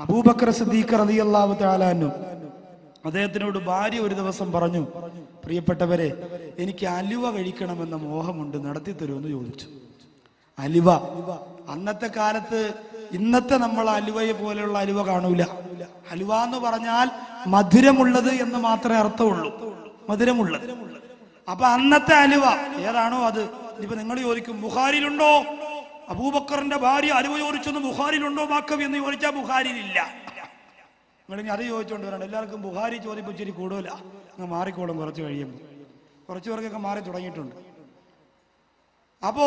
അബൂബക്കർ സിദ്ദീഖ് റളിയല്ലാഹു താലാനും അദ്ദേഹത്തിനോട് ഭാര്യ ഒരു ദിവസം പറഞ്ഞു പ്രിയപ്പെട്ടവരെ എനിക്ക് അലുവ കഴിക്കണമെന്ന മോഹമുണ്ട് നടത്തി തരുമെന്ന് ചോദിച്ചു. അലുവ അന്നത്തെ കാലത്ത് ഇന്നത്തെ നമ്മൾ അലുവയെ പോലെയുള്ള അലുവ കാണൂല. അലുവ എന്ന് പറഞ്ഞാൽ മധുരമുള്ളത് എന്ന് മാത്രമേ അർത്ഥമുള്ളൂ. മധുരമുള്ളത്. അപ്പൊ അന്നത്തെ അലുവ ഏതാണോ അത്? ഇപ്പൊ നിങ്ങൾ ചോദിക്കും ബുഖാരിയിലുണ്ടോ? അബൂബക്കറിന്റെ ഭാര്യ അലുവ ചോദിച്ചൊന്ന് ബുഹാരിലുണ്ടോ വാക്കം എന്ന് ചോദിച്ചാൽ ബുഖാരിയിലില്ല. നിങ്ങൾ ഇനി അത് ചോദിച്ചോണ്ട് വരണം എല്ലാവർക്കും ബുഹാരി ചോദിപ്പ് ഇച്ചിരി കൂടുതല. അങ്ങ് മാറിക്കോളും കുറച്ച് കഴിയുമ്പോൾ കുറച്ചു പേർക്കൊക്കെ മാറി തുടങ്ങിയിട്ടുണ്ട്. അപ്പോ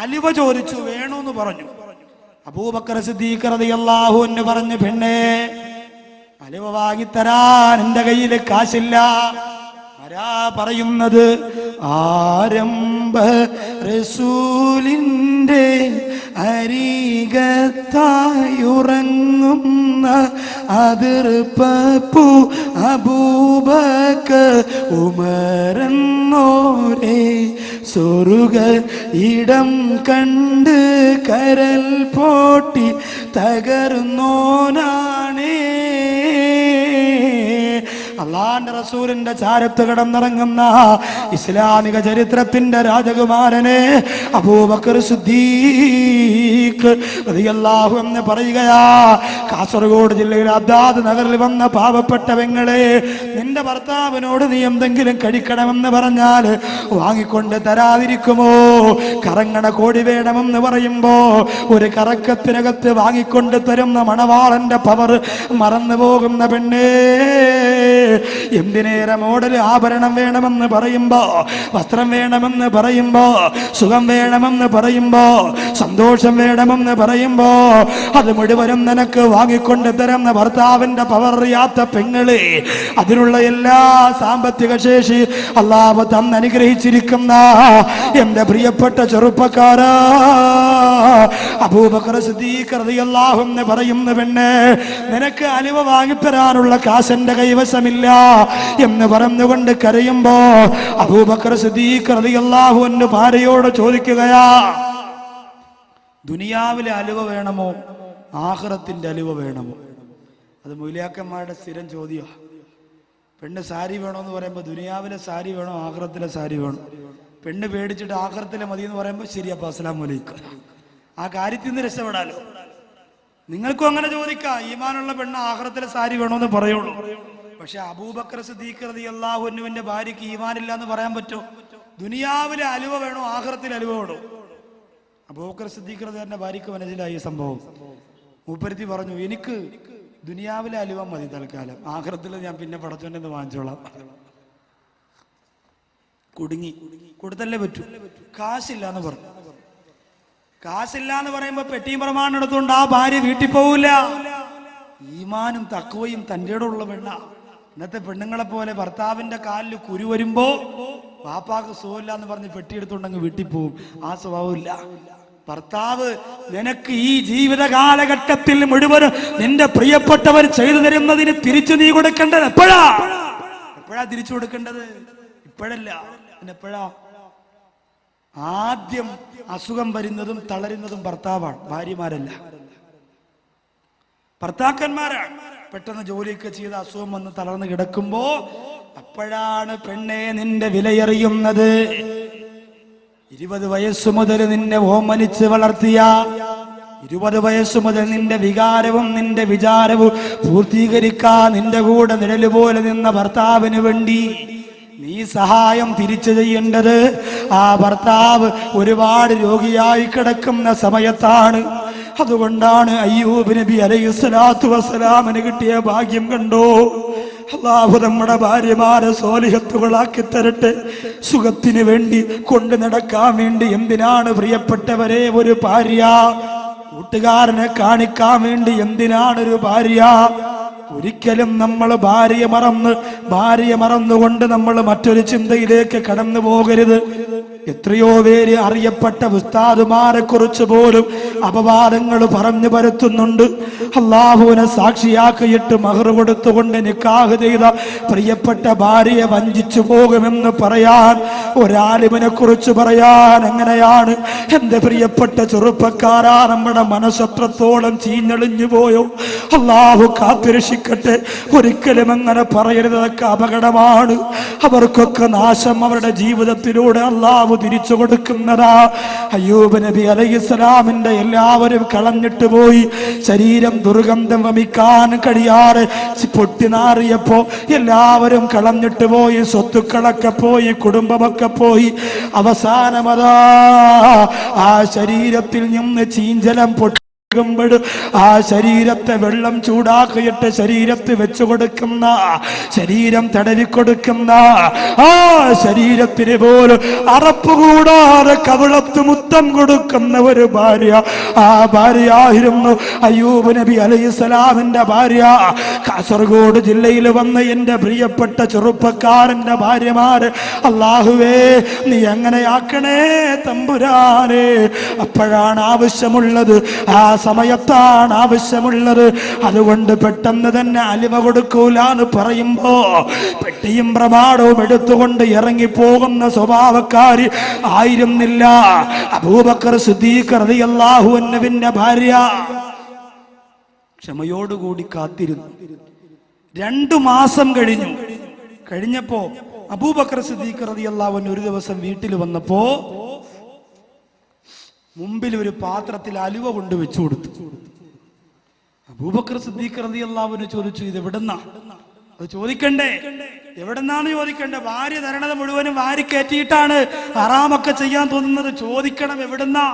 അലിവ ചോദിച്ചു വേണമെന്ന് പറഞ്ഞു. അബൂബക്കർ സിദ്ദീഖ് അൻഹു പറഞ്ഞു പെണ്ണേ അലിവ വാങ്ങിത്തരാൻ എന്റെ കയ്യിൽ കാശില്ല. ആരാ പറയുന്നത്? ആരംഭ റസൂലിന്റെ അരികത്തായുറങ്ങുന്ന അതിർപ്പു അബൂബക്ക ഉമരന്നോരെ സ്വരുക ഇടം കണ്ട് കരൽ പോട്ടി തകർന്നോനാണേ. അള്ളാന്റെ റസൂലിന്റെ ചാരത്ത് കിടന്നിറങ്ങുന്ന ഇസ്ലാമിക ചരിത്രത്തിന്റെ രാജകുമാരനെ അബൂബക്കർ സിദ്ദീഖ് എന്ന് പറയുകയാ കാസർഗോഡ് ജില്ലയിൽ അദാദ് നഗറിൽ വന്ന പാവപ്പെട്ട പെങ്ങളെ നിന്റെ ഭർത്താവിനോട് നീ എന്തെങ്കിലും കഴിക്കണമെന്ന് പറഞ്ഞാൽ വാങ്ങിക്കൊണ്ട് തരാതിരിക്കുമോ? കറങ്ങണ കോടി വേണമെന്ന് പറയുമ്പോ ഒരു കറക്കത്തിനകത്ത് വാങ്ങിക്കൊണ്ട് തരുന്ന മണവാളന്റെ പവർ മറന്നു പോകുന്ന പെണ്ണേ. എന്തിനേറെ മോഡൽ ആഭരണം വേണമെന്ന് പറയുമ്പോ വസ്ത്രം വേണമെന്ന് പറയുമ്പോ സുഖം വേണമെന്ന് പറയുമ്പോ സന്തോഷം വേണമെന്ന് പറയുമ്പോ അത് മുഴുവനും നിനക്ക് വാങ്ങിക്കൊണ്ട് തരുന്ന ഭർത്താവിന്റെ പവർ അറിയാത്ത പെങ്ങളെ അതിനുള്ള എല്ലാ സാമ്പത്തിക ശേഷി അള്ളാഹ് തന്ന് അനുഗ്രഹിച്ചിരിക്കുന്ന എന്റെ പ്രിയപ്പെട്ട ചെറുപ്പക്കാരാ. അബൂബക്കർ സിദ്ദീഖ് പറയുന്ന പെണ്ണ് നിനക്ക് അലിവ വാങ്ങിത്തരാനുള്ള കാശന്റെ എന്റെ കൈവശമില്ല എന്ന് പറഞ്ഞുകൊണ്ട് കരയുമ്പോ അബൂബക്കർ സിദ്ദീഖ് റളിയല്ലാഹു എന്ന് ഭാര്യയോട് ചോദിക്കുകയാ ദുനിയാവിലെ അലുവ വേണമോ? ആഹ്റത്തിന്റെ അലുവ വേണമോ? അത് മൂലിയാക്കന്മാരുടെ സ്ഥിരം ചോദ്യമാണ് പെണ്ണ് സാരി വേണോ എന്ന് പറയുമ്പോൾ ദുനിയാവിലെ സാരി വേണോ ആഹ്റത്തിലെ സാരി വേണോ? പെണ്ണ് പേടിച്ചിട്ട് ആഹ്റത്തിലെ മതി എന്ന് പറയുമ്പോൾ ശരി അപ്പൊ അസ്സലാം വലൈക്കും ആ കാര്യത്തിൽ നിന്ന് രക്ഷപ്പെടാലോ. നിങ്ങൾക്കും അങ്ങനെ ചോദിക്കാം ഈമാനുള്ള പെണ്ണ് ആഹ്റത്തിലെ സാരി വേണോ എന്ന് പറയുള്ളൂ. പക്ഷെ അബൂബക്കർ സിദ്ദീഖ് റളിയല്ലാഹു ഭാര്യക്ക് ഭാര്യയ്ക്ക് ഈമാനില്ല എന്ന് പറയാൻ പറ്റുമോ? ദുനിയാവിലെ അലുവ വേണോ? ആഹ്റത്തിൽ അലുവ വേണോ? അബൂബക്കർ സിദ്ദീഖ് റളിയല്ലാഹുവിന്റെ ഭാര്യയ്ക്ക് മനസ്സിലായി ഈ സംഭവം. മൂപ്പരുത്തി പറഞ്ഞു എനിക്ക് ദുനിയാവിലെ അലുവ മതി തൽക്കാലം. ആഹ്റത്തിൽ ഞാൻ പിന്നെ പടച്ചോണ്ടെന്ന് വാങ്ങിച്ചോളാം. കുടുങ്ങി. കൊടുത്തല്ലേ പറ്റൂ? കാശില്ല എന്ന് പറഞ്ഞു. കാശില്ല എന്ന് പറയുമ്പോ പെട്ടിയും പ്രമാണം എടുത്തുകൊണ്ട് ആ ഭാര്യ വീട്ടിൽ പോവില്ല. ഈമാനും തക്കവയും തന്റെ ഉള്ള പെണ്ണ. ഇന്നത്തെ പെണ്ണുങ്ങളെ പോലെ ഭർത്താവിന്റെ കാലിൽ കുരു വരുമ്പോ പാപ്പാക്ക് സുഖമില്ല എന്ന് പറഞ്ഞ് പെട്ടിയെടുത്തുണ്ടെങ്കിൽ വീട്ടിൽ പോവും ആ സ്വഭാവമില്ല. ഭർത്താവ് നിനക്ക് ഈ ജീവിത കാലഘട്ടത്തിൽ മുഴുവൻ നിന്റെ പ്രിയപ്പെട്ടവർ ചെയ്തു തരുന്നതിന് തിരിച്ചു നീ കൊടുക്കേണ്ടത് എപ്പോഴാ? എപ്പോഴാ തിരിച്ചു കൊടുക്കേണ്ടത്? ഇപ്പോഴല്ല. എപ്പോഴാ? ആദ്യം അസുഖം വരുന്നതും തളരുന്നതും ഭർത്താവാണ് ഭാര്യമാരല്ല. ഭർത്താക്കന്മാരാണ്. പെട്ടെന്ന് ജോലിയൊക്കെ ചെയ്ത് അസുഖം വന്ന് തളർന്ന് കിടക്കുമ്പോ അപ്പോഴാണ് പെണ്ണെ നിന്റെ വിലയെറിയുന്നത്. ഇരുപത് വയസ്സു മുതൽ നിന്നെ ഓമനിച്ച് വളർത്തിയ ഇരുപത് വയസ്സു മുതൽ നിന്റെ വികാരവും നിന്റെ വിചാരവും പൂർത്തീകരിക്കാൻ നിന്റെ കൂടെ നിഴൽ പോലെ നിന്ന ഭർത്താവിന് വേണ്ടി നീ സഹായം തിരിച്ചു ചെയ്യേണ്ടത്. ആ ഭർത്താവ് ഒരുപാട് രോഗിയായി കിടക്കുന്ന സമയത്താണ്. അതുകൊണ്ടാണ് അയ്യൂബ് നബി അലൈഹി സ്വലാത്തു വസ്സലാമിന് കിട്ടിയ ഭാഗ്യം കണ്ടോ? അള്ളാഹു നമ്മുടെ ഭാര്യമാരെ സോലിഹത്തുകളാക്കി തരട്ടെ. സുഖത്തിന് വേണ്ടി കൊണ്ടു നടക്കാൻ വേണ്ടി എന്തിനാണ് പ്രിയപ്പെട്ടവരെ ഒരു ഭാര്യ? കൂട്ടുകാരനെ കാണിക്കാൻ വേണ്ടി എന്തിനാണ് ഒരു ഭാര്യ? ഒരിക്കലും നമ്മൾ ഭാര്യ മറന്ന് ഭാര്യ മറന്നുകൊണ്ട് നമ്മൾ മറ്റൊരു ചിന്തയിലേക്ക് കടന്നു പോകരുത്. എത്രയോ പേര് അറിയപ്പെട്ട ഉസ്താദുമാരെ കുറിച്ച് പോലും അപവാദങ്ങൾ പറഞ്ഞു പരത്തുന്നുണ്ട്. അള്ളാഹുവിനെ സാക്ഷിയാക്കിയിട്ട് മഹർ കൊടുത്തുകൊണ്ട് നിക്കാഹ് ചെയ്ത പ്രിയപ്പെട്ട ഭാര്യയെ വഞ്ചിച്ചു പോകുമെന്ന് പറയാൻ ഒരാലിമിനെ കുറിച്ച് പറയാൻ എങ്ങനെയാണ്? എന്റെ പ്രിയപ്പെട്ട ചെറുപ്പക്കാരാ നമ്മുടെ മനസ്സത്രത്തോളം ചീഞ്ഞളിഞ്ഞു പോയോ? അള്ളാഹു കാത്തിരക്ഷിക്കട്ടെ. ഒരിക്കലും അങ്ങനെ പറയരുതൊക്കെ അപകടമാണ്. അവർക്കൊക്കെ നാശം അവരുടെ ജീവിതത്തിലൂടെ അള്ളാഹു തിരിച്ചു കൊടുക്കുന്നതാ അയ്യൂബ് നബി അലൈഹിസ്സലാമിന്റെ എല്ലാവരും കളഞ്ഞിട്ട് പോയി. ശരീരം ദുർഗന്ധം വമിക്കാൻ കഴിയാറ് പൊട്ടിനാറിയപ്പോ എല്ലാവരും കളഞ്ഞിട്ട് പോയി. സ്വത്തുക്കളൊക്കെ പോയി കുടുംബമൊക്കെ പോയി. അവസാനമതാ ആ ശരീരത്തിൽ നിന്ന് ചീഞ്ചലം പൊട്ടി ആ ശരീരത്തെ വെള്ളം ചൂടാക്കിയിട്ട് ശരീരത്ത് വെച്ചു കൊടുക്കുന്ന ശരീരം തടവി കൊടുക്കുന്ന ആ ശരീരത്തിന് പോലും അറപ്പ് കൂടാതെ കവിളത്ത് മുത്തം കൊടുക്കുന്ന ഒരു ഭാര്യ. ആ ഭാര്യ ആയിരുന്നു അയ്യൂബ് നബി അലൈഹിസ്സലാമിന്റെ ഭാര്യ. കാസർഗോഡ് ജില്ലയിൽ വന്ന എന്റെ പ്രിയപ്പെട്ട ചെറുപ്പക്കാരന്റെ ഭാര്യമാര് അള്ളാഹുവേ നീ എങ്ങനെയാക്കണേ തമ്പുരാനെ? അപ്പോഴാണ് ആവശ്യമുള്ളത് ആ സമയത്താണ് ആവശ്യമുള്ളത്. അതുകൊണ്ട് പെട്ടെന്ന് തന്നെ അലിവ കൊടുക്കൂലെന്ന് പറയുമ്പോ പെട്ടിയും പ്രമാണവും എടുത്തുകൊണ്ട് ഇറങ്ങി പോകുന്ന സ്വഭാവക്കാരി ആയിരുന്നില്ല. അബൂബക്കർ സിദ്ദീഖ് റളിയല്ലാഹു അൻഹുവിന്റെ ഭാര്യ. ക്ഷമയോടുകൂടി കാത്തിരുന്നു. രണ്ടു മാസം കഴിഞ്ഞു. കഴിഞ്ഞപ്പോ അബൂബക്കർ സിദ്ദീഖ് റളിയല്ലാഹു ഒരു ദിവസം വീട്ടിൽ വന്നപ്പോ മുമ്പിൽ ഒരു പാത്രത്തിൽ അലുവ കൊണ്ട് വെച്ചു കൊടുത്തു. അബൂബക്കർ സിദ്ദീഖ് റളിയല്ലാഹുവിന് ചോദിച്ചു ഇത് എവിടെന്നാ അത് ചോദിക്കണ്ടേ. എവിടെന്നാണ് ചോദിക്കണ്ടേ? ഭാര്യ തരണത് മുഴുവനും വാരി കയറ്റിയിട്ടാണ്. ആറാമൊക്കെ ചെയ്യാൻ തോന്നുന്നത് ചോദിക്കണം എവിടെന്നാ?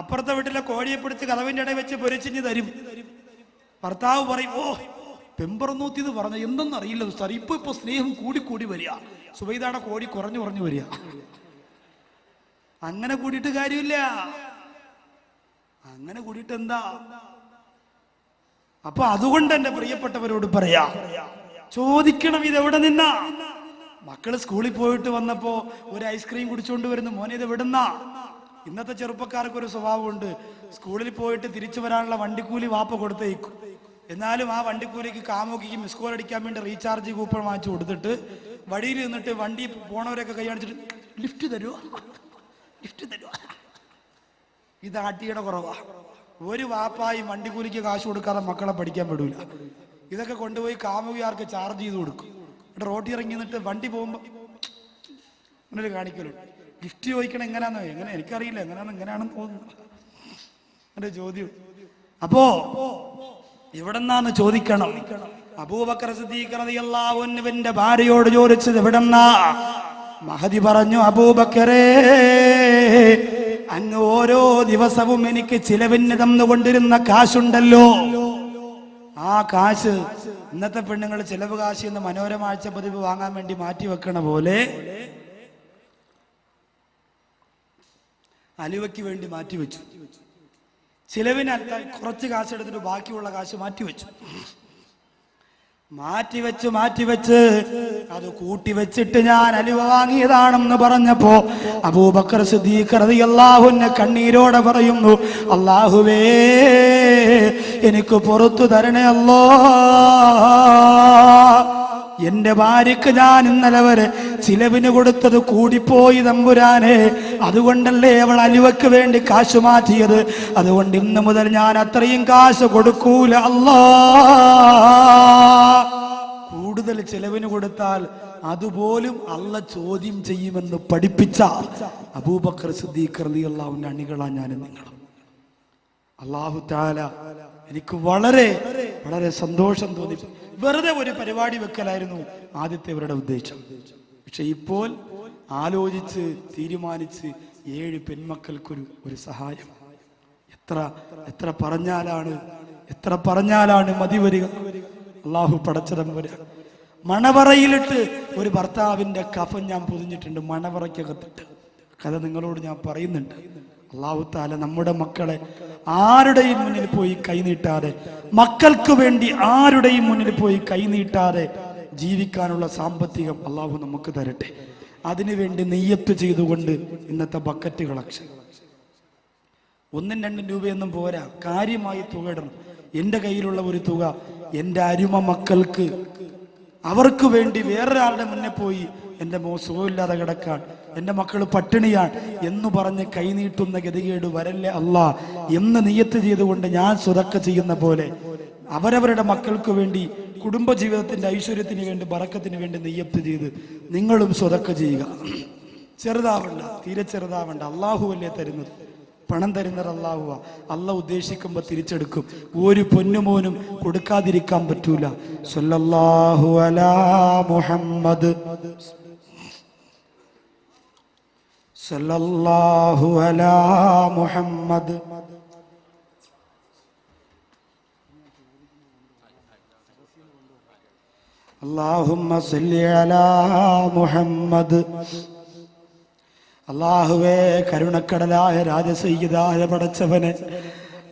അപ്പുറത്തെ വീട്ടിലെ കോഴിയെ പിടിച്ച് കഥവിന്റെ ഇടയിൽ വെച്ച് പൊരിച്ചിഞ്ഞ് തരും. ഭർത്താവ് പറയും ഓ പെമ്പറന്നൂത്തി എന്ന് പറഞ്ഞ എന്തെന്നറിയില്ല സാർ ഇപ്പൊ ഇപ്പൊ സ്നേഹം കൂടി കൂടി വരിക. സുബൈദാടെ കോഴി കുറഞ്ഞു കുറഞ്ഞു വരിക. അങ്ങനെ കൂടിയിട്ട് കാര്യമില്ല. അങ്ങനെ കൂടിയിട്ട് എന്താ? അപ്പൊ അതുകൊണ്ട് എന്റെ പ്രിയപ്പെട്ടവരോട് പറയാ. ചോദിക്കണം ഇത് എവിടെ നിന്നാ? മക്കൾ സ്കൂളിൽ പോയിട്ട് വന്നപ്പോ ഒരു ഐസ്ക്രീം കുടിച്ചോണ്ട് വരുന്നു. മോനെ ഇത് എവിടുന്നാ? ഇന്നത്തെ ചെറുപ്പക്കാർക്ക് ഒരു സ്വഭാവമുണ്ട്. സ്കൂളിൽ പോയിട്ട് തിരിച്ചു വരാനുള്ള വണ്ടിക്കൂലി വാപ്പ കൊടുത്തേക്കും. എന്നാലും ആ വണ്ടിക്കൂലിക്ക് കാമോക്കിക്ക് മിസ് കോൾ അടിക്കാൻ വേണ്ടി റീചാർജ് കൂപ്പൺ വാങ്ങിച്ചു കൊടുത്തിട്ട് വഴിയിൽ നിന്നിട്ട് വണ്ടി പോണവരൊക്കെ കൈ കാണിച്ചിട്ട് ലിഫ്റ്റ് തരുമോ ലിഫ്റ്റ് തരുവാ. ഇത് ആട്ടിയുടെ കുറവാ. ഒരു വാപ്പായി വണ്ടിക്കൂലിക്ക് കാശ് കൊടുക്കാതെ മക്കളെ പഠിക്കാൻ പെടൂല ഇതൊക്കെ കൊണ്ടുപോയി കാമുകിയാർക്ക് ചാർജ് ചെയ്ത് കൊടുക്കും. ഇവിടെ റോട്ടിൽ ഇറങ്ങി നിന്നിട്ട് വണ്ടി പോകുമ്പോ അങ്ങനെ കാണിക്കലുണ്ട്. ഗിഫ്റ്റ് ചോദിക്കണം എങ്ങനെയാന്നോ എങ്ങനെ? എനിക്കറിയില്ല. എങ്ങനെയാണ് എങ്ങനെയാണെന്ന് തോന്നുന്നു. എന്റെ ചോദ്യം. അപ്പോ എവിടെന്നാന്ന് ചോദിക്കണം. അബൂബക്കർ സിദ്ദീഖ് റളിയല്ലാഹു അൻഹുവിന്റെ ഭാര്യയോട് ചോദിച്ചത് എവിടെന്നാ? മഹതി പറഞ്ഞു അബൂബക്കറേ അങ്ങ് ഓരോ ദിവസവും എനിക്ക് ചിലവിന് തന്നുകൊണ്ടിരുന്ന കാശുണ്ടല്ലോ. ആ കാശ് ഇന്നത്തെ പെണ്ണുങ്ങൾ ചിലവ് കാശ് എന്ന് മനോരമ ആഴ്ച പതിവ് വാങ്ങാൻ വേണ്ടി മാറ്റി വെക്കണ പോലെ അലുവയ്ക്ക് വേണ്ടി മാറ്റി വെച്ചു. ചിലവിനല്ല കുറച്ച് കാശ് എടുത്തിട്ട് ബാക്കിയുള്ള കാശ് മാറ്റി വെച്ചു. മാറ്റിവെച്ച് മാറ്റിവെച്ച് അത് കൂട്ടി വെച്ചിട്ട് ഞാൻ അലുവ വാങ്ങിയതാണെന്ന് പറഞ്ഞപ്പോ അബൂബക്കർ സിദ്ദീഖ് റളിയല്ലാഹുവിനെ കണ്ണീരോടെ പറയുന്നു അള്ളാഹുവേ എനിക്ക് പുറത്തു തരണേ അല്ലോ. എന്റെ ഭാര്യക്ക് ഞാൻ ഇന്നലെ വരെ ചിലവിന് കൊടുത്തത് കൂടിപ്പോയി തമ്പുരാനെ അതുകൊണ്ടല്ലേ അവൾ അലുവയ്ക്ക് വേണ്ടി കാശ് മാറ്റിയത്? അതുകൊണ്ട് ഇന്ന് മുതൽ ഞാൻ അത്രയും കാശ് കൊടുക്കൂല. അല്ലാ. കൂടുതൽ ചെലവിന് കൊടുത്താൽ അതുപോലും അല്ല ചോദ്യം ചെയ്യുമെന്ന് പഠിപ്പിച്ച അബൂബക്കർ സിദ്ദീഖ് റളിയല്ലാഹുവിന്റെ അണികളാ ഞാൻ നിങ്ങൾ അള്ളാഹു താല എനിക്ക് വളരെ വളരെ സന്തോഷം തോന്നി. വെറുതെ ഒരു പരിപാടി വെക്കലായിരുന്നു ആദ്യത്തെ ഇവരുടെ ഉദ്ദേശം. പക്ഷെ ഇപ്പോൾ ആലോചിച്ച് തീരുമാനിച്ച് ഏഴ് പെൺമക്കൾക്കൊരു ഒരു സഹായം. എത്ര എത്ര പറഞ്ഞാലാണ് എത്ര പറഞ്ഞാലാണ് മതി വരിക. അള്ളാഹു പടച്ചതം വരിക. മണവറയിലിട്ട് ഒരു ഭർത്താവിന്റെ കഫൻ ഞാൻ പൊതിഞ്ഞിട്ടുണ്ട് മണവറയ്ക്കകത്തിട്ട്. കഥ നിങ്ങളോട് ഞാൻ പറയുന്നുണ്ട്. അള്ളാഹു താല നമ്മുടെ മക്കളെ ആരുടെയും മുന്നിൽ പോയി കൈനീട്ടാതെ മക്കൾക്ക് വേണ്ടി ആരുടെയും മുന്നിൽ പോയി കൈനീട്ടാതെ ജീവിക്കാനുള്ള സാമ്പത്തികം അള്ളാഹു നമുക്ക് തരട്ടെ. അതിനുവേണ്ടി നെയ്യത്ത് ചെയ്തുകൊണ്ട് ഇന്നത്തെ ബക്കറ്റ് കളക്ഷൻ ഒന്നും രണ്ടും രൂപയൊന്നും പോരാ. കാര്യമായി തുക ഇടണം. എന്റെ കയ്യിലുള്ള ഒരു തുക എന്റെ അരുമ മക്കൾക്ക്. അവർക്ക് വേണ്ടി വേറൊരാളുടെ മുന്നേ പോയി എന്റെ മോ സുഖമില്ലാതെ കിടക്കാൻ എന്റെ മക്കൾ പട്ടിണിയാണ് എന്ന് പറഞ്ഞ് കൈനീട്ടുന്ന ഗതികേട് വരല്ലേ അല്ല എന്ന് നിയത്ത് ചെയ്തുകൊണ്ട് ഞാൻ സ്വതക്ക ചെയ്യുന്ന പോലെ അവരവരുടെ മക്കൾക്ക് വേണ്ടി കുടുംബജീവിതത്തിന്റെ ഐശ്വര്യത്തിന് വേണ്ടി ബറക്കത്തിന് വേണ്ടി നെയ്യത്ത് ചെയ്ത് നിങ്ങളും സ്വതക്ക ചെയ്യുക. ചെറുതാവണ്ട തീരെ ചെറുതാവണ്ട. അള്ളാഹു അല്ലേ തരുന്നത്? പണം തരുന്നത് അള്ളാഹുവ. അല്ല ഉദ്ദേശിക്കുമ്പോൾ തിരിച്ചെടുക്കും. ഒരു പൊന്നുമോനും കൊടുക്കാതിരിക്കാൻ പറ്റൂല. അലാ മുഹമ്മദ് സല്ലല്ലാഹു അലാ മുഹമ്മദ് اللهم صل على മുഹമ്മദ് അള്ളാഹുവേ കരുണക്കടലായ രാജസയ്യതായ പടച്ചവനെ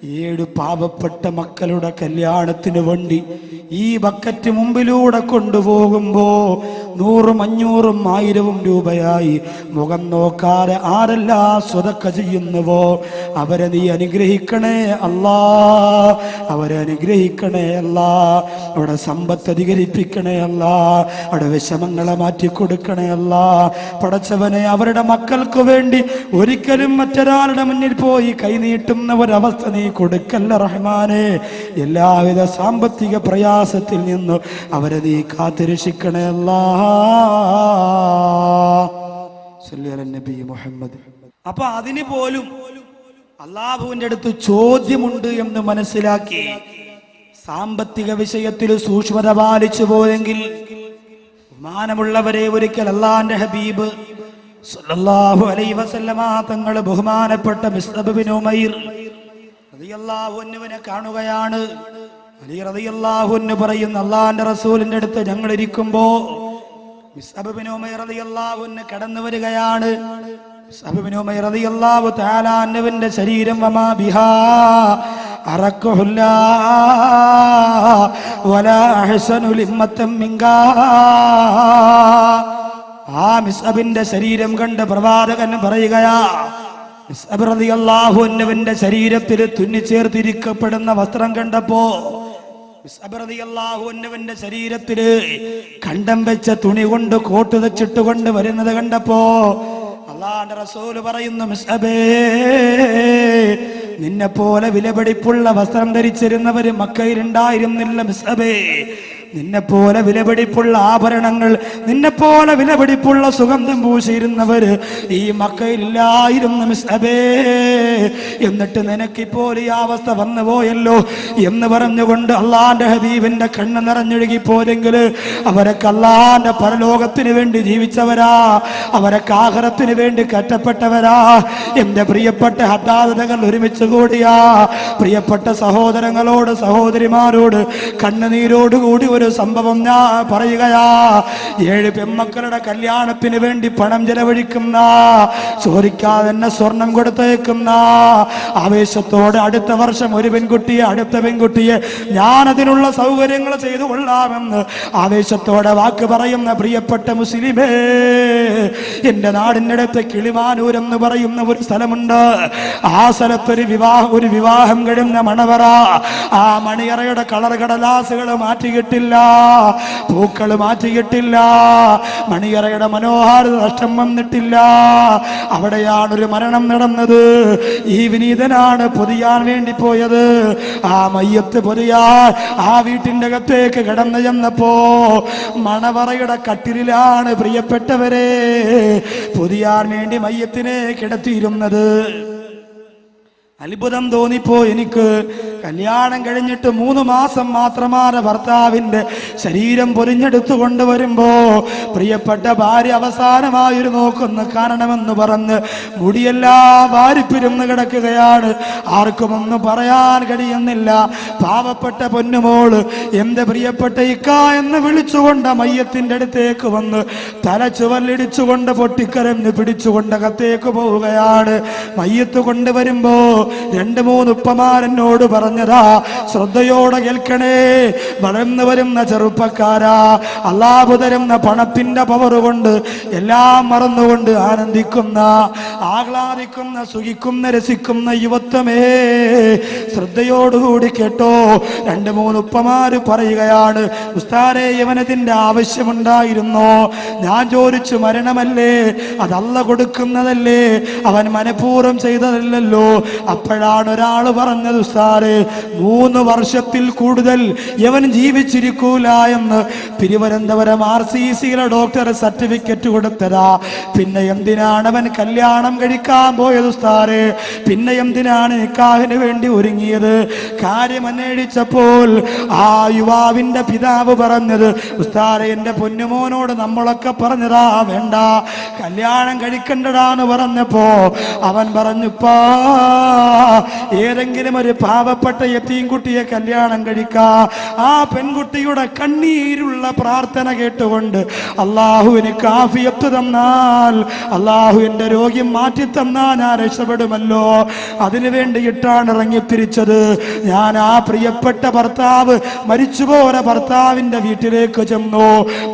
ഏഴ് പാവപ്പെട്ട മക്കളുടെ കല്യാണത്തിന് വേണ്ടി ഈ ബക്കറ്റ് മുമ്പിലൂടെ കൊണ്ടുപോകുമ്പോ നൂറും അഞ്ഞൂറും ആയിരവും രൂപയായി. മുഖം നോക്കാതെ ആരെല്ലാം സ്വതക്ക ചെയ്യുന്നുവോ? അവരെ നീ അനുഗ്രഹിക്കണേ അല്ലാ. അവരെ അനുഗ്രഹിക്കണേ അല്ലാ. അവിടെ സമ്പത്ത് അധികരിപ്പിക്കണേ അല്ല. അവിടെ വിഷമങ്ങളെ മാറ്റി കൊടുക്കണേ അല്ല. പടച്ചവനെ അവരുടെ മക്കൾക്ക് വേണ്ടി ഒരിക്കലും മറ്റൊരാളുടെ മുന്നിൽ പോയി കൈനീട്ടുന്ന ഒരവസ്ഥ നീ കൊടുക്കല്ല റഹ്മാനെ. എല്ലാവിധ സാമ്പത്തിക പ്രയാസത്തിൽ നിന്നും അവരെ നീ കാത്തിരക്ഷിക്കണേ നബി മുഹമ്മദ്. അപ്പൊ അതിന് പോലും അള്ളാഹുവിന്റെ അടുത്ത് ചോദ്യമുണ്ട് എന്ന് മനസ്സിലാക്കി സാമ്പത്തിക വിഷയത്തിൽ സൂക്ഷ്മത പാലിച്ചു പോയെങ്കിൽ ബഹുമാനമുള്ളവരെ ഒരിക്കൽ അള്ളാന്റെ ഹബീബ് സല്ലല്ലാഹു അലൈഹി വസല്ലമ തങ്ങൾ ബഹുമാനപ്പെട്ട മിസ്തബിനോ മൈർ ഉമൈർ കാണുകയാണ്. അലി റളിയല്ലാഹു അൻഹു പറയുന്ന അള്ളാന്റെ റസൂലിന്റെ അടുത്ത് ഞങ്ങൾ ഇരിക്കുമ്പോ കടന്നു വരികയാണ്. ശരീരം മിങ്കാ. ആ ശരീരം കണ്ട് പ്രവാചകൻ പറയുകയാ അൻഹുവിന്റെ ശരീരത്തിൽ തുന്നിച്ചേർത്തിരിക്കപ്പെടുന്ന വസ്ത്രം കണ്ടപ്പോ അള്ളാഹുവിന്റെ ശരീരത്തിൽ കണ്ടം വെച്ച തുണി കൊണ്ട് കോട്ട് വെച്ചിട്ട് കൊണ്ട് വരുന്നത് കണ്ടപ്പോ അള്ളാന്റെ റസൂൽ പറയുന്നു നിന്നെ പോലെ വിലപിടിപ്പുള്ള വസ്ത്രം ധരിച്ചിരുന്നവര് മക്കയിലുണ്ടായിരുന്നില്ല മിസ്അബേ നിന്നെ പോലെ വിലപിടിപ്പുള്ള ആഭരണങ്ങൾ നിന്നെപ്പോലെ വിലപിടിപ്പുള്ള സുഗന്ധം പൂശിയിരുന്നവര് ഈ മക്കയിലില്ലായിരുന്നു മിസ്അബേ എന്നിട്ട് നിനക്കിപ്പോൾ ഈ അവസ്ഥ വന്നു പോയല്ലോ എന്ന് പറഞ്ഞുകൊണ്ട് അള്ളാന്റെ ഹബീബിന്റെ കണ്ണ് നിറഞ്ഞൊഴുകി പോരെങ്കിൽ അവരൊക്കെ അള്ളാന്റെ പരലോകത്തിന് വേണ്ടി ജീവിച്ചവരാ അവരൊക്കെ ആഹാരത്തിന് വേണ്ടി കറ്റപ്പെട്ടവരാ എന്റെ പ്രിയപ്പെട്ട ഹത്താതകൾ ഒരുമിച്ച് കൂടിയാ. പ്രിയപ്പെട്ട സഹോദരങ്ങളോട് സഹോദരിമാരോട് കണ്ണുനീരോടുകൂടി ഒരു സംഭവം ഞാൻ പറയുകയാ. ഏഴ് പെമ്മക്കളുടെ കല്യാണത്തിന് വേണ്ടി പണം ചെലവഴിക്കുന്ന ചോദിക്കാതെ തന്നെ സ്വർണം കൊടുത്തേക്കുന്ന ആവേശത്തോടെ അടുത്ത വർഷം ഒരു പെൺകുട്ടിയെ അടുത്ത പെൺകുട്ടിയെ ഞാൻ അതിനുള്ള സൗകര്യങ്ങൾ ചെയ്തു കൊള്ളാമെന്ന് ആവേശത്തോടെ വാക്ക് പറയുന്ന പ്രിയപ്പെട്ട മുസ്ലിമേ എന്റെ നാടിന്റെ അടുത്ത് കിളിമാനൂർ എന്ന് പറയുന്ന ഒരു സ്ഥലമുണ്ട്. ആ സ്ഥലത്തൊരു വിവാഹ ഒരു വിവാഹം കഴിഞ്ഞ മണവറ ആ മണിയറയുടെ കളർ കടലാസുകൾ മാറ്റിയിട്ടില്ല പൂക്കൾ മാറ്റിയിട്ടില്ല. മണിയറയുടെ മനോഹാരിത നഷ്ടം വന്നിട്ടില്ല. അവിടെയാണ് ഒരു മരണം നടന്നത്. ഈ വിനീതനാണ് പൊതിയാൻ വേണ്ടി പോയത്. ആ മയ്യത്ത് പൊതിയാൻ ആ വീട്ടിന്റെ അകത്തേക്ക് കിടന്നു ചെന്നപ്പോ മണവറയുടെ കട്ടിലാണ് പ്രിയപ്പെട്ടവരെ പൊതിയാൻ വേണ്ടി മയ്യത്തിനെ കിടത്തിയിരുന്നത്. അത്ഭുതം തോന്നിപ്പോ എനിക്ക്. കല്യാണം കഴിഞ്ഞിട്ട് മൂന്ന് മാസം മാത്രമാണ് ഭർത്താവിന്റെ ശരീരം പൊരിഞ്ഞെടുത്തു കൊണ്ടുവരുമ്പോ പ്രിയപ്പെട്ട ഭാര്യ അവസാനമായൊരു നോക്കുന്ന കാണണമെന്ന് പറഞ്ഞ് മുടിയെല്ലാം വാരിപ്പിരുന്ന് കിടക്കുകയാണ്. ആർക്കും ഒന്നും പറയാൻ കഴിയുന്നില്ല. പാവപ്പെട്ട പൊന്നുമോൾ എന്റെ പ്രിയപ്പെട്ട ഇക്ക എന്ന് വിളിച്ചുകൊണ്ട് മയ്യത്തിന്റെ അടുത്തേക്ക് വന്ന് തല ചുവലിടിച്ചുകൊണ്ട് പൊട്ടിക്കരഞ്ഞ് പിടിച്ചുകൊണ്ട് അകത്തേക്ക് പോവുകയാണ്. മയ്യത്ത് കൊണ്ടുവരുമ്പോ രണ്ട് മൂന്ന് ഉപ്പമാരെന്നോട് പറഞ്ഞതാ ശ്രദ്ധയോടെ കേൾക്കണേ. വളർന്നു വരുന്ന ചെറുപ്പക്കാരാ അള്ളാഹു തരുന്ന പണത്തിന്റെ പവർ കൊണ്ട് എല്ലാം മറന്നുകൊണ്ട് ആനന്ദിക്കുന്ന ആഹ്ലാദിക്കുന്ന സുഖിക്കുന്ന രസിക്കുന്ന യുവത്വമേ. ശ്രദ്ധയോടുകൂടി കേട്ടോ രണ്ട് മൂന്ന് ഉപ്പമാര് പറയുകയാണ് ഉസ്താരെ യവനതിന്റെ ആവശ്യമുണ്ടായിരുന്നോ? ഞാൻ ചോദിച്ചു മരണമല്ലേ? അതല്ല കൊടുക്കുന്നതല്ലേ? അവൻ മനഃപൂർവം ചെയ്തതല്ലല്ലോ. അപ്പോഴാണ് ഒരാൾ പറഞ്ഞത് ഉസ്താരെ മൂന്ന് വർഷത്തിൽ കൂടുതൽ യവൻ ജീവിച്ചിരിക്കൂല എന്ന് തിരുവനന്തപുരം ആർ സി സിയിലെ ഡോക്ടർ സർട്ടിഫിക്കറ്റ് കൊടുത്തതാ. പിന്നെ എന്തിനാണ് അവൻ കല്യാണം കഴിക്കാൻ പോയത് ഉസ്താരെ പിന്നെ എന്തിനാണ് നിക്കാഹിന് വേണ്ടി ഒരുങ്ങിയത്? കാര്യം അന്വേഷിച്ചപ്പോൾ ആ യുവാവിന്റെ പിതാവ് പറഞ്ഞത് ഉസ്താറെ എന്റെ പൊന്നുമോനോട് നമ്മളൊക്കെ പറഞ്ഞതാ വേണ്ട കല്യാണം കഴിക്കണ്ടടാന്ന് പറഞ്ഞപ്പോ അവൻ പറഞ്ഞുപ്പാ ഏതെങ്കിലും ഒരു പാവപ്പെട്ട യത്തീം കുട്ടിയെ കല്യാണം കഴിക്കാ. ആ പെൺകുട്ടിയുടെ കണ്ണീരുള്ള പ്രാർത്ഥന കേട്ടുകൊണ്ട് അള്ളാഹുവിന് കാഫിയത്ത് തന്നാൽ അള്ളാഹു എന്റെ രോഗ്യം മാറ്റി തന്നാൽ ഞാൻ രക്ഷപ്പെടുമല്ലോ. അതിനു വേണ്ടിയിട്ടാണ് ഇറങ്ങിത്തിരിച്ചത്. ഞാൻ ആ പ്രിയപ്പെട്ട ഭർത്താവ് മരിച്ചുപോയ ഭർത്താവിന്റെ വീട്ടിലേക്ക് ചെന്നു.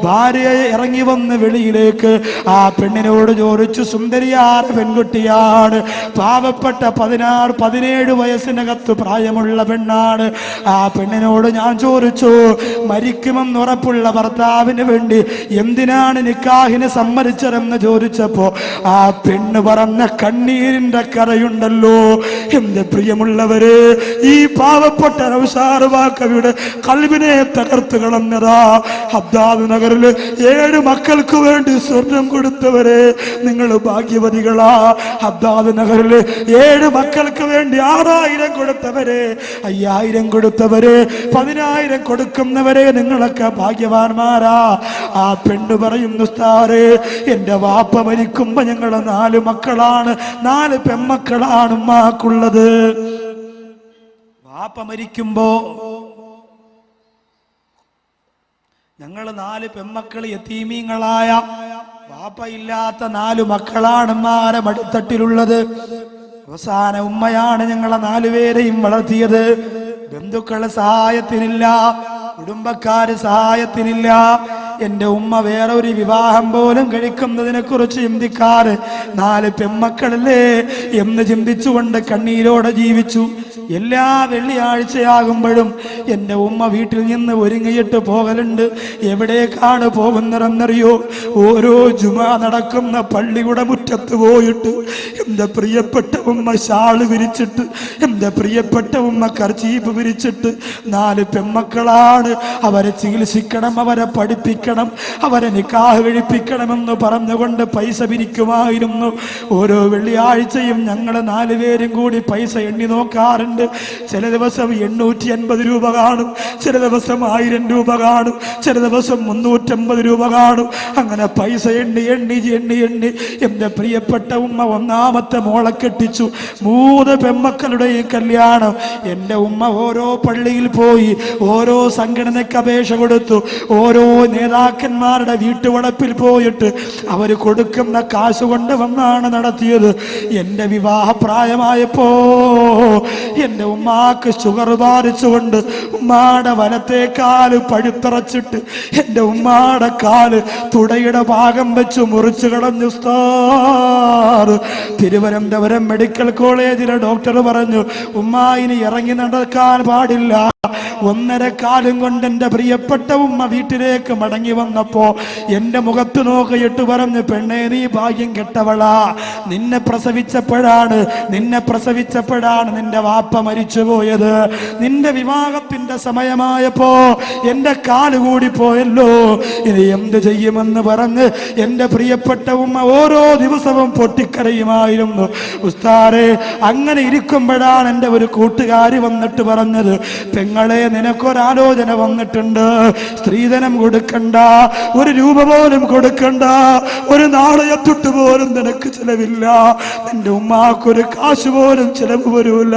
ഭാര്യയെ ഇറങ്ങി വന്ന് വെളിയിലേക്ക്. ആ പെണ്ണിനോട് ചോദിച്ചു സുന്ദരിയാർ പെൺകുട്ടിയാണ്. പാവപ്പെട്ട പതിനാറ് പതിനേഴ് വയസ്സിനകത്ത് പ്രായമുള്ള പെണ്ണാണ്. ആ പെണ്ണിനോട് ഞാൻ ചോദിച്ചു മരിക്കുമെന്ന് ഉറപ്പുള്ള ഭർത്താവിന് വേണ്ടി എന്തിനാണ് നിക്കാഹിന് സമ്മതിച്ചതെന്ന് ചോദിച്ചപ്പോ ആ പെണ്ണ് പറഞ്ഞ കണ്ണീരിന്റെ കരയുണ്ടല്ലോ. എന്റെ പ്രിയമുള്ളവര് ഈ പാവപ്പെട്ട നൗഷാറുവാക്കവിയുടെ കൽവിനെ തകർത്ത് കളഞ്ഞതാ. ഹബ്ദാദ് നഗറിൽ ഏഴ് മക്കൾക്ക് വേണ്ടി സ്വർണം കൊടുത്തവരെ നിങ്ങൾ ഭാഗ്യവതികളാ. ഹബ്ദാദ് നഗറിൽ ഏഴ് മക്കൾക്ക് വേണ്ടി ആറായിരം കൊടുത്തവരെ അയ്യായിരം കൊടുത്തവരെ പതിനായിരം കൊടുക്കുന്നവരെ നിങ്ങളൊക്കെ ഭാഗ്യവാന്മാരാ. ആ പെണ്ണ് പറയുന്നു സ്ഥാറ് എന്റെ വാപ്പ മരിക്കുമ്പോ ഞങ്ങൾ നാല് മക്കളാണ് നാല് പെമ്മക്കളാണ് ഉമ്മാക്കുള്ളത്. വാപ്പ മരിക്കുമ്പോ ഞങ്ങൾ നാല് പെമ്മക്കൾ യത്തീമീങ്ങളായ വാപ്പയില്ലാത്ത നാല് മക്കളാണ് ഉമ്മാരെ മടിത്തട്ടിലുള്ളത്. അവസാന ഉമ്മയാണ് ഞങ്ങളെ നാലുപേരെയും വളർത്തിയത്. ബന്ധുക്കളെ സഹായത്തിനില്ല കുടുംബക്കാര് സഹായത്തിനില്ല. എന്റെ ഉമ്മ വേറെ ഒരു വിവാഹം പോലും കഴിക്കുന്നതിനെ കുറിച്ച് ചിന്തിക്കാറ്. നാല് പെമ്മക്കളല്ലേ എന്ന് ചിന്തിച്ചുകൊണ്ട് കണ്ണീരോടെ ജീവിച്ചു. എല്ലാ വെള്ളിയാഴ്ചയാകുമ്പോഴും എന്റെ ഉമ്മ വീട്ടിൽ നിന്ന് ഒരുങ്ങിയിട്ട് പോകലുണ്ട്. എവിടേക്കാണ് പോകുന്നതെന്നറിയോ? ഓരോ ജുമാ നടക്കുന്ന പള്ളിയുടെ മുറ്റത്ത് പോയിട്ട് എന്റെ പ്രിയപ്പെട്ട ഉമ്മ ഷാൾ വിരിച്ചിട്ട് എന്റെ പ്രിയപ്പെട്ട ഉമ്മ കർച്ചീപ്പ് വിരിച്ചിട്ട് നാല് പെമ്മക്കളാണ് അവരെ ചികിത്സിക്കണം അവരെ പഠിപ്പിക്കണം. അവരെ നിക്കാഹ് കഴിപ്പിക്കണമെന്ന് പറഞ്ഞുകൊണ്ട് പൈസ പിരിക്കുമായിരുന്നു. ഓരോ വെള്ളിയാഴ്ചയും ഞങ്ങൾ നാലുപേരും കൂടി പൈസ എണ്ണി നോക്കാറുണ്ട്. ചില ദിവസം എണ്ണൂറ്റി അൻപത് രൂപ കാണും. ചില ദിവസം ആയിരം രൂപ കാണും. ചില ദിവസം മുന്നൂറ്റമ്പത് രൂപ കാണും. അങ്ങനെ പൈസ എണ്ണി എണ്ണി എണ്ണി എണ്ണി എന്റെ പ്രിയപ്പെട്ട ഉമ്മ ഒന്നാമത്തെ മോളെ കെട്ടിച്ചു. മൂന്ന് പെമ്മക്കളുടെയും കല്യാണം. എന്റെ ഉമ്മ ഓരോ പള്ളിയിൽ പോയി ഓരോ സംഘടനയ്ക്ക് അപേക്ഷ കൊടുത്തു ഓരോ നേതാക്കന്മാരുടെ വീട്ടുവളപ്പിൽ പോയിട്ട് അവർ കൊടുക്കുന്ന കാശ് കൊണ്ട് വന്നാണ് നടത്തിയത് എന്റെ വിവാഹപ്രായമായപ്പോ എന്റെ ഉമ്മാക്ക് ഷുഗർ ബാധിച്ചുകൊണ്ട് ഉമ്മാടെ വലത്തെ വലത്തേക്കാൽ പഴുത്തറച്ചിട്ട് എന്റെ ഉമ്മാടെ കാൽ തുടയുടെ ഭാഗം വെച്ച് മുറിച്ചു കളഞ്ഞു. തിരുവനന്തപുരം മെഡിക്കൽ കോളേജിലെ ഡോക്ടർ പറഞ്ഞു ഉമ്മ ഇറങ്ങി നടക്കാൻ പാടില്ല ഒന്നര കാലം കൊണ്ട് എന്റെ പ്രിയപ്പെട്ട ഉമ്മ വീട്ടിലേക്ക് മടങ്ങി വന്നപ്പോ എന്റെ മുഖത്ത് നോക്കിയിട്ട് പറഞ്ഞു പെണ്ണേ നീ ഭാഗ്യം കെട്ടവളാ. നിന്നെ പ്രസവിച്ചപ്പോഴാണ് നിന്നെ പ്രസവിച്ചപ്പോഴാണ് നിന്റെ വാപ്പ മരിച്ചുപോയത്. നിന്റെ വിവാഹത്തിന്റെ സമയമായപ്പോ എന്റെ കാൽ കൂടി പോയല്ലോ ഇനി എന്ത് ചെയ്യുമെന്ന് പറഞ്ഞ് എന്റെ പ്രിയപ്പെട്ട ഉമ്മ ഓരോ ദിവസവും പൊട്ടിക്കരയുമായിരുന്നു. ഉസ്താറെ അങ്ങനെ ഇരിക്കുമ്പോഴാണ് എന്റെ ഒരു കൂട്ടുകാരി വന്നിട്ട് പറഞ്ഞത്. പെങ്ങളെ നിനക്കൊരാലോചന വന്നിട്ടുണ്ട്. സ്ത്രീധനം കൊടുക്കണ്ട ഒരു രൂപ പോലും കൊടുക്കണ്ട ഒരു നാളെ എത്തിട്ട് പോലും നിനക്ക് ചിലവില്ല. നിന്റെ ഉമ്മാക്കൊരു കാശ് പോലും ചിലവ് വരൂല.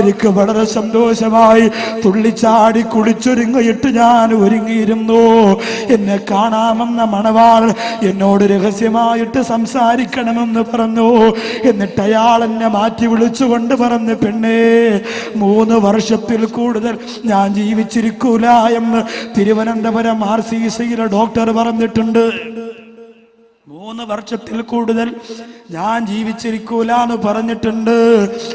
എനിക്ക് വളരെ സന്തോഷമായി തുള്ളിച്ചാടി കുളിച്ചൊരുങ്ങിയിട്ട് ഞാൻ ഒരുങ്ങിയിരുന്നു. എന്നെ കാണാമെന്ന മണവാൾ എന്നോട് രഹസ്യമായിട്ട് സംസാരിക്കണമെന്ന് പറഞ്ഞു. എന്നിട്ട് അയാൾ എന്നെ മാറ്റി വിളിച്ചുകൊണ്ട് പറഞ്ഞു പെണ്ണേ മൂന്ന് വർഷത്തിൽ കൂടുതൽ ഞാൻ ജീവിച്ചിരിക്കൂല എന്ന് തിരുവനന്തപുരം ആർ സി സിയിലെ ഡോക്ടർ പറഞ്ഞിട്ടുണ്ട്. മൂന്ന് വർഷത്തിൽ കൂടുതൽ ഞാൻ ജീവിച്ചിരിക്കൂല എന്ന് പറഞ്ഞിട്ടുണ്ട്.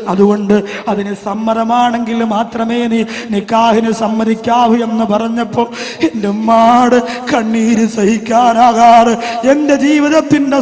അതുകൊണ്ട് അതിന് സമ്മതമാണെങ്കിൽ മാത്രമേ നീ നിക്കാഹിന് സമ്മതിക്കാവൂ എന്ന് പറഞ്ഞപ്പോ എന്റെ ഉമ്മാട് കണ്ണീര് സഹിക്കാനാകാറ്. എന്റെ ജീവിതത്തിന്റെ